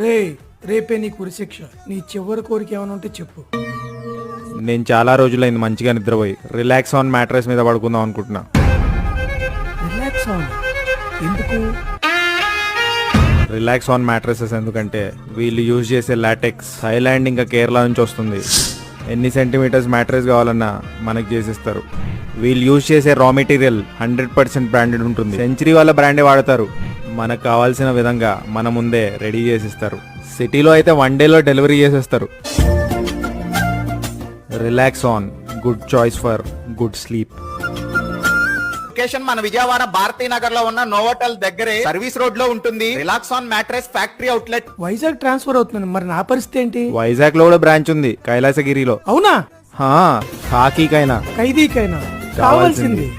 రే రేపే నీ కురిశిక్ష. నీ చివరి కోరిక ఏమైనా ఉంటే చెప్పు. నేను చాలా రోజులైంది మంచిగా నిద్రపోయి. రిలాక్స్ ఆన్ మ్యాట్రెస్ మీద పడుకుందాం అనుకుంటున్నా. రిలాక్స్ అవ్వాలి ఎందుకు? రిలాక్స్ ఆన్ మ్యాట్రెసెస్ ఎందుకంటే వీళ్ళు యూజ్ చేసే లాటెక్స్ థైలాండ్ ఇంకా కేరళ నుంచి వస్తుంది. ఎన్ని సెంటీమీటర్స్ మ్యాట్రెస్ కావాలన్నా మనకి చేసిస్తారు. వీళ్ళు యూజ్ చేసే raw material hundred percent branded ఉంటుంది. సెంచరీ వాళ్ళ బ్రాండే వాడతారు? మనకు కావాల్సిన విధంగా మన ముందే రెడీ చేసిస్తారు. సిటీలో అయితే వన్ డేలో డెలివరీ చేసేస్తారు. Relax on. Good choice for good sleep. Location మన విజయవాడ భారతీ నగర్లో ఉన్న నోవోటల్ దగ్గరే సర్వీస్ రోడ్లో ఉంటుంది. Relax on mattress factory outlet. Vizag transfer అవుతున్నాను మరి నా పరిస్థితి ఏంటి? వైజాగ్లో కూడా బ్రాంచ్ ఉంది కైలాసగిరిలో. అవునా? హా, హాకీకైనా ఖైదీకైనా. కావాల్సింది.